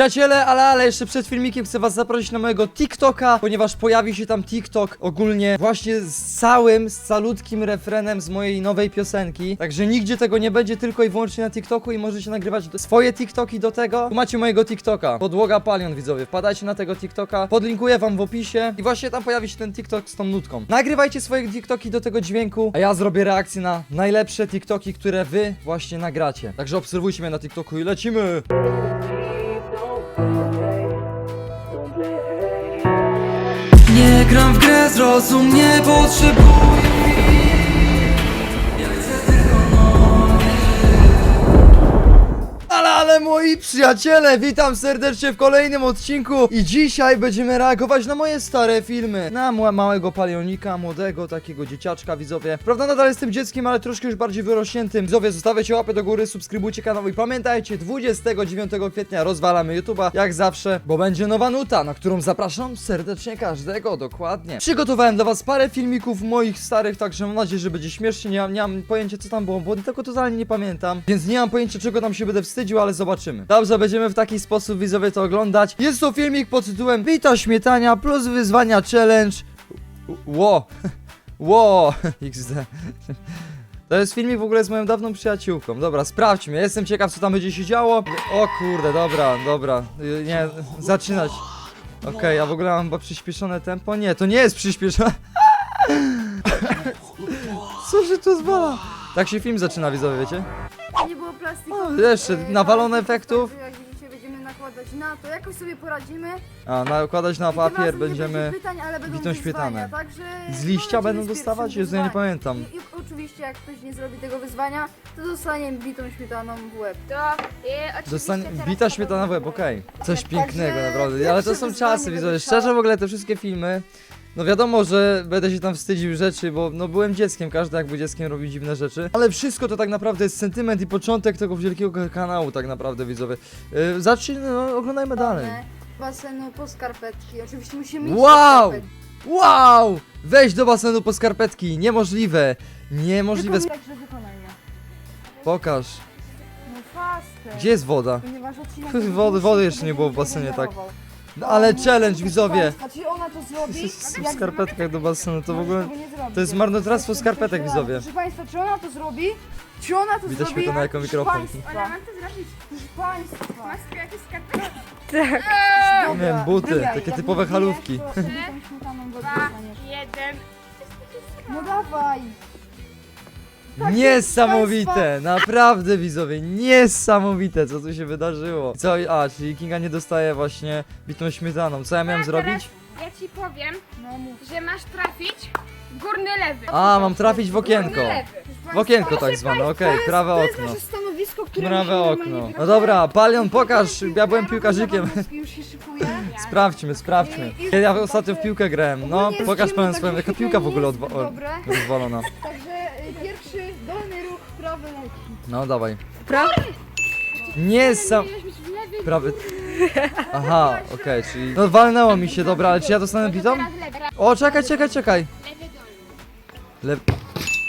Przyjaciele, ale ale jeszcze przed filmikiem chcę was zaprosić na mojego TikToka, ponieważ pojawi się tam TikTok ogólnie właśnie z całym, z calutkim refrenem z mojej nowej piosenki. Także nigdzie tego nie będzie, tylko i wyłącznie na TikToku i możecie nagrywać swoje TikToki do tego. Tu macie mojego TikToka, podłoga palion widzowie, wpadajcie na tego TikToka, podlinkuję wam w opisie i właśnie tam pojawi się ten TikTok z tą nutką. Nagrywajcie swoje TikToki do tego dźwięku, a ja zrobię reakcję na najlepsze TikToki, które wy właśnie nagracie. Także obserwujcie mnie na TikToku i lecimy! Gram w grę, zrozum nie potrzebuję moi przyjaciele, witam serdecznie w kolejnym odcinku i dzisiaj będziemy reagować na moje stare filmy. Na małego palionika, młodego takiego dzieciaczka, widzowie. Prawda, nadal jestem dzieckiem, ale troszkę już bardziej wyrośniętym. Widzowie, zostawiajcie łapę do góry, subskrybujcie kanał i pamiętajcie, 29 kwietnia rozwalamy YouTube'a, jak zawsze, bo będzie nowa nuta, na którą zapraszam serdecznie każdego, dokładnie. Przygotowałem dla was parę filmików moich starych, także mam nadzieję, że będzie śmiesznie. Nie mam, nie mam pojęcia, co tam było, bo tego totalnie nie pamiętam, więc nie mam pojęcia, czego tam się będę wstydził, ale zobaczymy. Dobrze, będziemy w taki sposób widzowie to oglądać. Jest to filmik pod tytułem Wita Śmietania plus wyzwania challenge. Ło, ło, XD. To jest filmik w ogóle z moją dawną przyjaciółką. Dobra, sprawdźmy. Jestem ciekaw, co tam będzie się działo. O kurde, dobra, dobra. Y, Nie, zaczynać. Okej, a w ogóle mam chyba przyspieszone tempo? Nie, to nie jest przyspieszone. Co się tu zwala? Tak się film zaczyna, widzowie, wiecie? Nie było plastiku. O, jeszcze nawalone efektów. Jak dzisiaj będziemy nakładać na to, jakoś sobie poradzimy. A, nakładać na I tym razem papier będziemy... pytań, ale będą bitą wyzwania, śmietanę. Także Z liścia no, będą dostawać? Jezu, ja nie wyzwaniem. pamiętam. I, I oczywiście jak ktoś nie zrobi tego wyzwania, to dostanie bitą śmietaną w łeb. To y, oczywiście Dostanie teraz bita śmietana w łeb, okej. Coś Także pięknego, naprawdę. Ale to są czasy, trwało. Szczerze w ogóle te wszystkie filmy. No wiadomo, że będę się tam wstydził rzeczy, bo no byłem dzieckiem, każdy jak był dzieckiem robił dziwne rzeczy. Ale wszystko to tak naprawdę jest sentyment i początek tego wielkiego kanału, tak naprawdę, widzowie. Yy, zacznijmy, no oglądajmy dalej. Basenu po skarpetki. Oczywiście musimy iść Wow! skarpetki. Wow! Weź do basenu po skarpetki, niemożliwe. Niemożliwe. Tylko wykonania. Pokaż. No faster. Gdzie jest woda? Ponieważ odcinek Wody- wody jeszcze nie było w basenie, tak. No, ale challenge, widzowie. Czy ona to zrobi? W skarpetkach do basenu, to w ogóle... Tego nie zrobić. to jest marnotrawstwo skarpetek, widzowie. Proszę Państwa, czy ona to zrobi? Czy ona to Widać zrobi? śmietana jako Proszę mikrofon. Państwa, Ona ma to zrobić. Proszę Państwa. Masz tu jakieś skarpetki? Nie wiem, buty, wybijaj. takie Jak typowe halówki. to śmietaną wodę Dwa, jeden. No dawaj. Niesamowite, naprawdę widzowie, niesamowite co tu się wydarzyło. Co, a, czyli Kinga nie dostaje właśnie bitą śmietaną. Co ja miałem A zrobić? teraz Ja ci powiem, No mów. że masz trafić w górny lewy. A, mam trafić w okienko. Górny lewy. W okienko tak zwane, okej, prawe To jest okno. nasze stanowisko, które Prawe musimy okno. No dobra, Palion, pokaż, ja byłem piłkarzykiem. Już się szykuje. Sprawdźmy, sprawdźmy. Ja ostatnio w piłkę grałem, no, Ogólnie pokaż tak, swoją, jaka piłka w ogóle jest odwa- o- Dobre. rozwalona. Także leci. No, dawaj. Być w lewy. Prawy... Aha, okej, czyli... No walnęło mi się, dobra, ale czy ja dostanę lewy. O, czekaj, czekaj, czekaj. Lewy.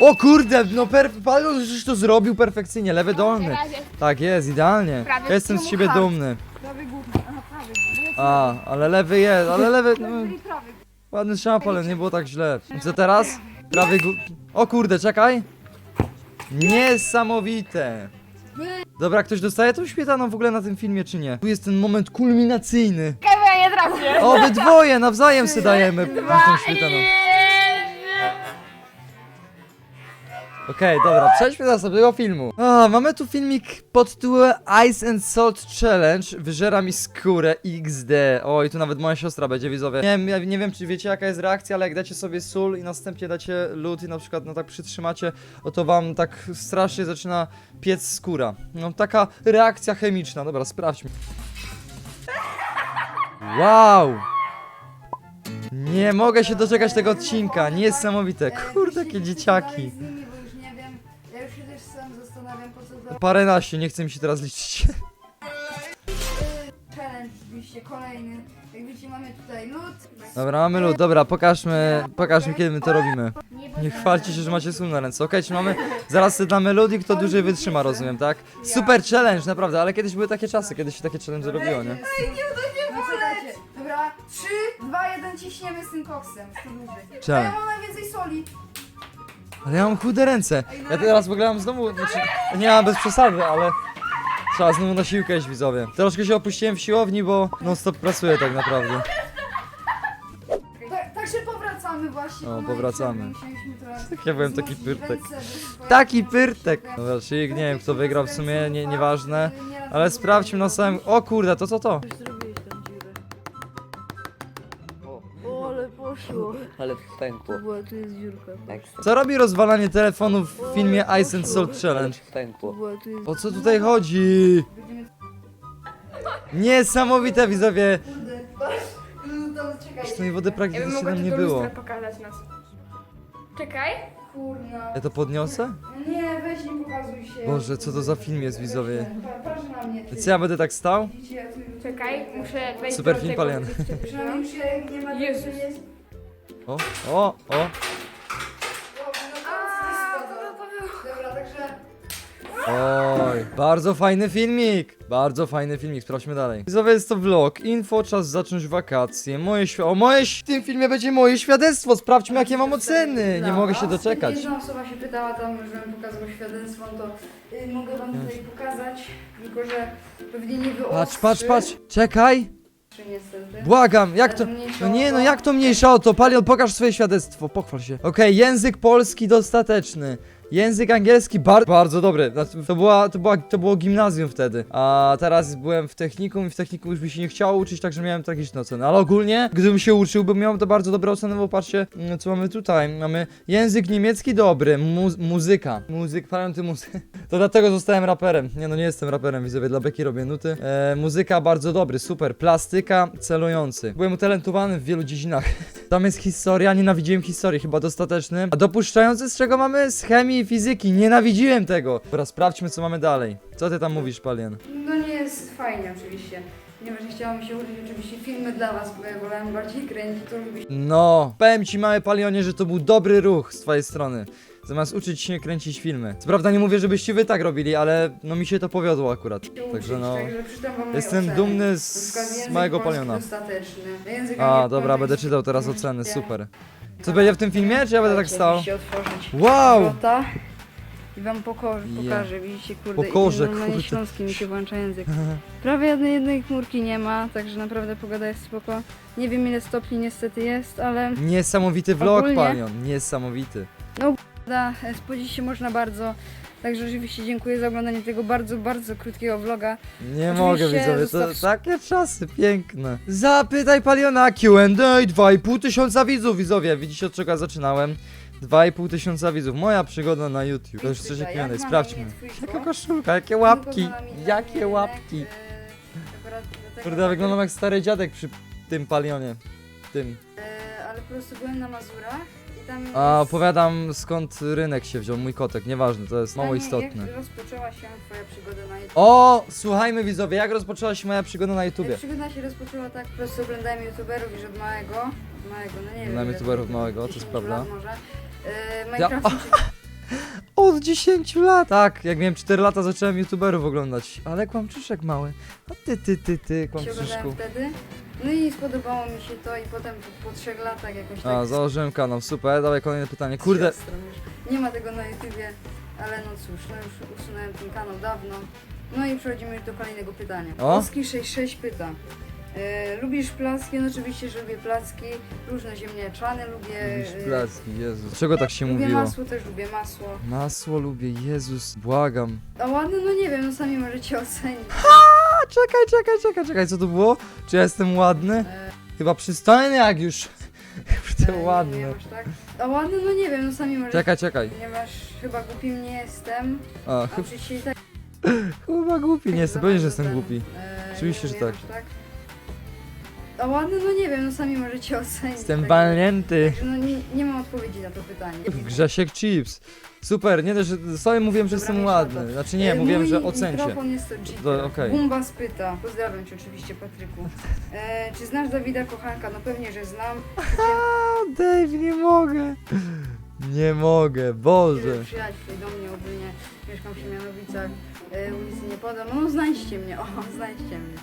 O kurde, no per... Palion żeś to zrobił perfekcyjnie, lewy dolny. Tak jest, idealnie. Prawy. Ja jestem z siebie dumny. Prawy. Aha, prawy. A, ale lewy jest, ale lewy... No, prawy. ładny ale nie było tak źle. Co teraz? Prawy gó... O kurde, czekaj. Niesamowite. Dobra, ktoś dostaje tą śmietaną w ogóle na tym filmie, czy nie? Tu jest ten moment kulminacyjny. Kawa, nie trafię. Obydwoje nawzajem sobie dajemy tą śmietaną. Okej, dobra, przejdźmy do następnego filmu. A, mamy tu filmik pod tytułem Ice and Salt Challenge. Wyżera mi skórę XD. Oj, tu nawet moja siostra będzie widzowie. Nie wiem, nie wiem, czy wiecie jaka jest reakcja, ale jak dacie sobie sól i następnie dacie lód i na przykład no tak przytrzymacie, o to wam tak strasznie zaczyna piec skóra. No taka reakcja chemiczna. Dobra, sprawdźmy. Wow! Nie mogę się doczekać tego odcinka, niesamowite. Kurde, jakie dzieciaki. Paręnaście, nie chce mi się teraz liczyć. Challenge oczywiście kolejny. Jak widzicie mamy tutaj lód. Dobra, mamy lód, dobra, pokażmy, pokaż mi kiedy my to robimy. Nie, chwalcie się, że macie sól na ręce. Okej, czy mamy... Zaraz sobie damy ludzi, kto dłużej wytrzyma, rozumiem, tak? Super challenge, naprawdę, ale kiedyś były takie czasy, kiedyś się takie challenge robiło, nie? Ej, nie, to nie boleć! Dobra, 3, 2, 1, ciśniemy z tym koksem. A ja mam najwięcej soli. Ale ja mam chude ręce. Ja teraz w ogóle mam znowu, znaczy, nie mam bez przesady, ale trzeba znowu na siłkę iść, widzowie. Troszkę się opuściłem w siłowni, bo non stop pracuję tak naprawdę. Tak, także powracamy właśnie. O, mojej powracamy. Musieliśmy trochę Tak ja byłem taki wzmocnić pyrtek. ręce, Taki pyrtek! Dobra, czyli nie wiem kto wygrał w sumie, nie, nieważne. Ale sprawdźmy na samym... O kurde, to co to? Ale pękło. Była, tu jest dziurka. Ekstra. Co robi rozwalanie telefonów w filmie Ice and Salt Challenge? Pękło. Była, tu jest... O co tutaj chodzi? Niesamowite widzowie! No to. Aż tej wody Ja bym praktycznie mogła tam nie do było. lustra pokazać nas. Czekaj. Kurna. Ja to podniosę? Nie, weź nie pokazuj się. Boże, co to za film jest, widzowie? Pa- Patrz na mnie, ty. Co ja będę tak stał? Widzicie, ja tu- Czekaj, muszę wejść Super do film, tego, Palian. gdzie jeszcze Przynajmniej już nie ma Jezus. to jest... O, o, o! No Dobra, także... Oj, bardzo fajny filmik! Bardzo fajny filmik, sprawdźmy dalej. Widzowie, jest to vlog, info, czas zacząć wakacje, moje świ- O, moje, ś- w tym filmie będzie moje świadectwo, sprawdźmy jakie mam oceny, nie Dla mogę się doczekać. Jedna osoba się pytała tam, żebym pokazał świadectwo, to y, mogę wam tutaj pokazać, tylko że pewnie nie wyostrzy. Patrz, patrz, patrz, czekaj! Niestety. Błagam, jak to... Ale mniejsza No nie, no jak to mniejsza o to? Palion, pokaż swoje świadectwo, pochwal się. Okej, język polski dostateczny. Język angielski bar bardzo dobry. Znaczy, To, była, to, była, to było gimnazjum wtedy. A teraz byłem w technikum i w technikum już mi się nie chciało uczyć, także miałem tragiczne oceny. Ale ogólnie, gdybym się uczył, bym miał to bardzo dobre oceny, bo patrzcie, mm, co mamy tutaj. Mamy język niemiecki dobry, mu muzyka. Muzyk, pamiętam muzykę. To dlatego zostałem raperem. Nie no, nie jestem raperem, widzowie, dla beki robię nuty. E, muzyka bardzo dobry, super. Plastyka celujący. Byłem utalentowany w wielu dziedzinach. Tam jest historia, nienawidziłem historii, chyba dostateczny. A dopuszczający z czego mamy z chemii i fizyki, nienawidziłem tego. Dobra, sprawdźmy co mamy dalej. Co ty tam mówisz, Palien? No nie jest fajnie oczywiście. Ponieważ nie chciałam się uczyć oczywiście filmy dla was, bo ja wolałem bardziej kręcić, to lubię No, powiem ci, mały Palionie, że to był dobry ruch z twojej strony. Zamiast uczyć się kręcić filmy. Co prawda nie mówię, żebyście wy tak robili, ale no mi się to powiodło akurat. Także no... Jestem dumny z, małego Paliona. A, dobra, będę czytał teraz oceny, super. Co będzie w tym filmie, czy ja będę tak stał? Wow! I wam pokażę, Je. pokażę, widzicie, kurde, Pokażę, i normalnie kurde. śląski mi się włącza język. Prawie jednej, jednej chmurki nie ma, także naprawdę pogoda jest spoko. Nie wiem ile stopni niestety jest, ale Niesamowity vlog, Ogólnie- niesamowity. Da, spodzić się można bardzo. Także oczywiście dziękuję za oglądanie tego bardzo, bardzo krótkiego vloga. Nie Oczywiście mogę, widzowie, to zostaw- takie czasy piękne. Zapytaj Paliona Q&A, 2,5 tysiąca widzów, widzowie. Widzicie od czego ja zaczynałem? 2,5 tysiąca widzów, moja przygoda na YouTube. To już trzecie Jak Q&A, sprawdźmy. na imię twój Jaka koszulka, jakie łapki, jakie łapki. e, akurat dlatego Kurde, tak- wyglądam jak stary dziadek przy tym Palionie. Tym. E, ale po prostu byłem na Mazurach tam A opowiadam skąd rynek się wziął, mój kotek, nieważne, to jest mało istotne. Jak rozpoczęła się twoja przygoda na YouTube? O, słuchajmy widzowie, jak rozpoczęła się moja przygoda na YouTubie? Przygoda się rozpoczęła tak, po prostu oglądałem youtuberów już od małego, od małego, no nie wiem. Oglądałem youtuberów małego, to jest 10 prawda. może. E, Ja- Od 10 lat! Tak, jak miałem 4 lata zacząłem youtuberów oglądać. Ale kłamczyszek mały. A ty, ty, ty, ty, się kłamczyszku. oglądałem wtedy. No i spodobało mi się to i potem po, po trzech latach jakoś A, tak... założyłem kanał, super, dawaj kolejne pytanie. z Kurde, siostrą już. Nie ma tego na YouTubie, ale no cóż, no już usunąłem ten kanał dawno. No i przechodzimy już do kolejnego pytania. O. Oski 66 pyta. E, lubisz placki? No oczywiście, że lubię placki. Różne ziemniaczane lubię. lubisz e, placki, Jezus. Czego tak się Lubię mówiło? masło, też lubię masło. Masło lubię, Jezus, błagam. A ładne? No nie wiem, no sami możecie ocenić. Czekaj, czekaj, czekaj, czekaj, co to było? Czy ja jestem ładny? E, Chyba przystojny jak już. Kurde, e, ładny. Nie aż tak. A ładne? No nie wiem, no sami możecie... Czekaj, czekaj. Ponieważ chyba głupim nie jestem. A, A chyba, i tak... chyba głupi, nie jestem, pewnie, że jestem głupi. e, Oczywiście, że tak. aż tak. A ładne? No nie wiem, no sami możecie ocenić. Jestem tak. walnięty. Także no nie, nie mam odpowiedzi na to pytanie. Grzesiek Chips. Super, nie też, sobie mówiłem, że Dobra, jestem ładny. to. Znaczy nie, E, mówiłem, mój że ocencie. mikrofon jest to. To okej. Bumba spyta. Pozdrawiam cię oczywiście, Patryku. E, czy znasz Dawida Kochanka? No pewnie, że znam. A, Dave, nie mogę. Nie mogę, Boże. Przyjaźń do mnie ogólnie, mieszkam w Siemianowicach, y, ulicy nie podam, no znajdźcie mnie, o, znajdźcie mnie.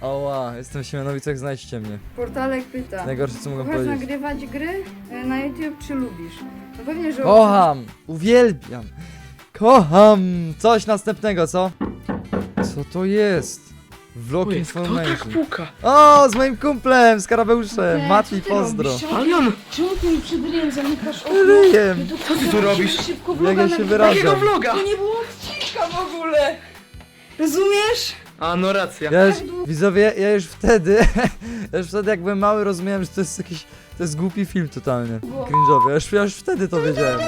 Oła, jestem w Siemianowicach, znajdźcie mnie. Portalek pyta, Najgorsze co mogę kochasz powiedzieć. nagrywać gry y, na YouTube czy lubisz? No pewnie, że... Kocham, uwielbiam. Kocham. Coś następnego, co? Co to jest? Vlog Ojej, kto tak information. puka? O, z moim kumplem, z Karabeuszem. Okej, Mati, co ty pozdro. robisz? Alion, Czemu ty mi przed ryjem zamykasz okno? Ryjem. No to co ty tu robisz? Szybko Jak vloga ja się nagrywaj. Jakiego wyrażam. vloga? To nie było odcinka w ogóle! Rozumiesz? A, no racja. Ja już, widzowie, ja już wtedy, ja już wtedy jak byłem mały rozumiałem, że to jest jakiś, to jest głupi film totalnie. Cringe'owy, ja już, ja już wtedy to wiedziałem.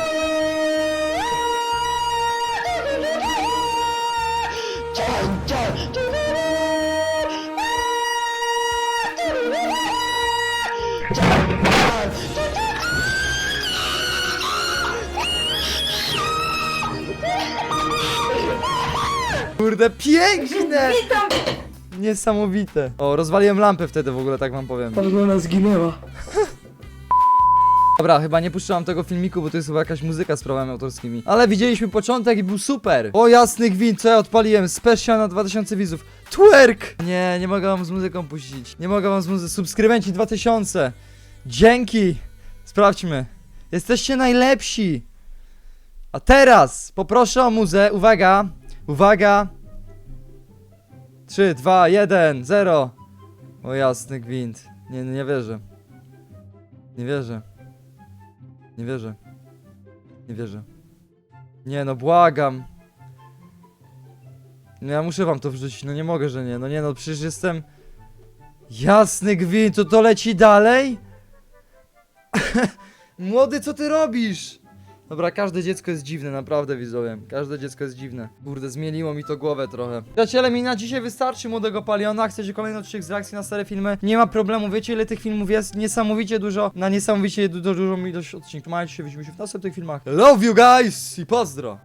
Kurde, piękne! Niesamowite. O, rozwaliłem lampę wtedy w ogóle, tak wam powiem. Aliona zginęła. Dobra, chyba nie puszczałam tego filmiku, bo to jest chyba jakaś muzyka z prawami autorskimi. Ale widzieliśmy początek i był super. O jasny gwint, co ja odpaliłem? Special na 2000 widzów. Twerk! Nie, nie mogę wam z muzyką puścić. Nie mogę wam z muzyką. Subskrybenci 2000. Dzięki. Sprawdźmy. Jesteście najlepsi. A teraz poproszę o muzę. Uwaga. Uwaga. 3, 2, 1, 0. O jasny gwint. Nie, nie wierzę. Nie wierzę. Nie wierzę. Nie wierzę. Nie no, błagam. No ja muszę wam to wrzucić, no nie mogę, że nie. No nie no, przecież jestem... Jasny gwint, to to leci dalej? Młody, co ty robisz? Dobra, każde dziecko jest dziwne, naprawdę widzowie. Każde dziecko jest dziwne. Kurde, zmieniło mi to głowę trochę. Przyjaciele, mi na dzisiaj wystarczy młodego paliona. Chcecie kolejny odcinek z reakcji na stare filmy? Nie ma problemu, wiecie ile tych filmów jest? Niesamowicie dużo. Na niesamowicie du- dużą ilość odcinków. Macie się, widzimy się w następnych filmach. Love you guys i pozdro!